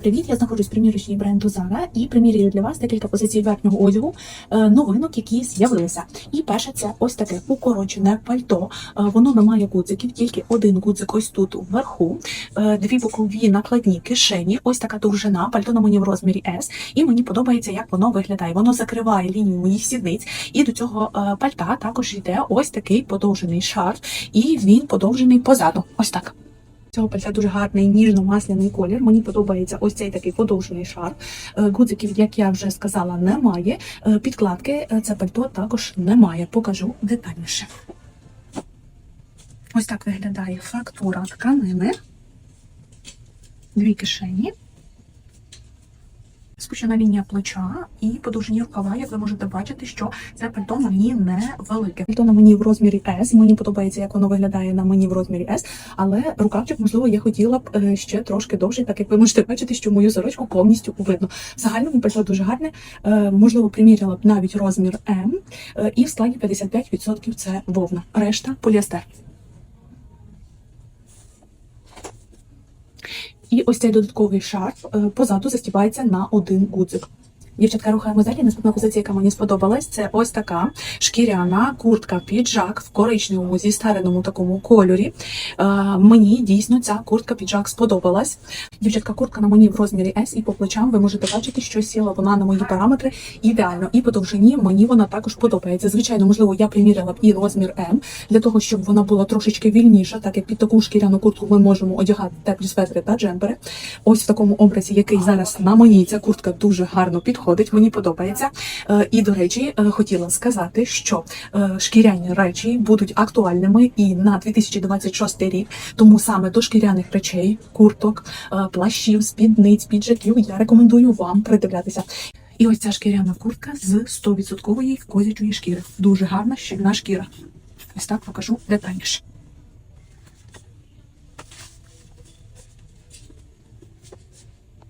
Привіт, я знаходжусь в примірочній бренду Zara і примірюю для вас декілька позицій верхнього одягу е, новинок, які з'явилися. І перше це ось таке укорочене пальто. Е, Воно не має гудзиків, тільки один гудзик ось тут вверху, е, дві бокові накладні кишені, ось така довжина, пальто на мені в розмірі S. І мені подобається, як воно виглядає. Воно закриває лінію моїх сідниць, і до цього пальта також йде ось такий подовжений шарф, і він подовжений позаду. Ось так. Цього пальця дуже гарний ніжно-масляний колір. Мені подобається ось цей такий подовжений шар. Е, Гудзиків, як я вже сказала, немає. Е, Підкладки е, це пальто також немає. Покажу детальніше. Ось так виглядає фактура тканини. Дві кишені. Спущена лінія плеча і подовжені рукава, як ви можете бачити, що це пальто мені не велике. Пальто на мені в розмірі S. Мені подобається, як воно виглядає на мені в розмірі S, але рукавчик, можливо, я хотіла б е, ще трошки довший, так як ви можете бачити, що мою сорочку повністю видно. В загальному пальто дуже гарне. Е, Можливо, приміряла б навіть розмір М, е, і в складі 55% це вовна. Решта поліестер. І ось цей додатковий шарф е, позаду застібається на один гудзик. Дівчатка рухаємо далі. Наступна позиція, яка мені сподобалась, це ось така шкіряна куртка піджак в коричневому зі стареному такому кольорі. Е, мені дійсно ця куртка піджак сподобалась. Дівчатка, куртка на мені в розмірі S, і по плечам ви можете бачити, що сіла вона на мої параметри ідеально. І по довжині мені вона також подобається. Звичайно, можливо, я приміряла б і розмір М для того, щоб вона була трошечки вільніша, так як під таку шкіряну куртку ми можемо одягати теплі светри та джемпери. Ось в такому образі, який зараз на мені ця куртка дуже гарно підходить. Мені подобається. Е, І до речі, е, хотіла сказати, що е, шкіряні речі будуть актуальними і на 2026 рік. Тому саме до шкіряних речей, курток, плащів, спідниць, піджаків я рекомендую вам придивлятися. І ось ця шкіряна куртка з 100% козячої шкіри. Дуже гарна щільна шкіра. Ось так покажу детальніше.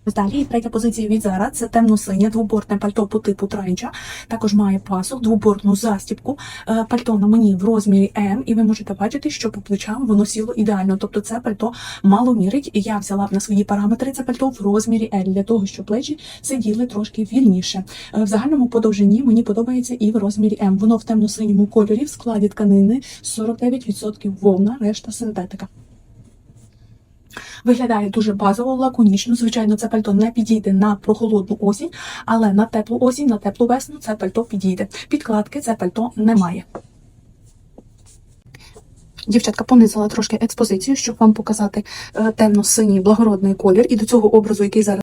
Далі третя позиція від Zara – це темно-синє двобортне пальто по типу тренча. Також має пасок, двобортну застібку. Е, Пальто на мені в розмірі М, і ви можете бачити, що по плечам воно сіло ідеально. Тобто це пальто мало мірить. І я взяла б на свої параметри це пальто в розмірі L, для того, щоб плечі сиділи трошки вільніше. Е, В загальному по мені подобається і в розмірі М. Воно в темно-синьому кольорі в складі тканини 49% вовна, решта синтетика. Виглядає дуже базово, лаконічно. Звичайно, це пальто не підійде на прохолодну осінь, але на теплу осінь, на теплу весну це пальто підійде. Підкладки це пальто немає. Дівчатка понизила трошки експозицію, щоб вам показати е, темно-синій благородний колір. І до цього образу, який зараз.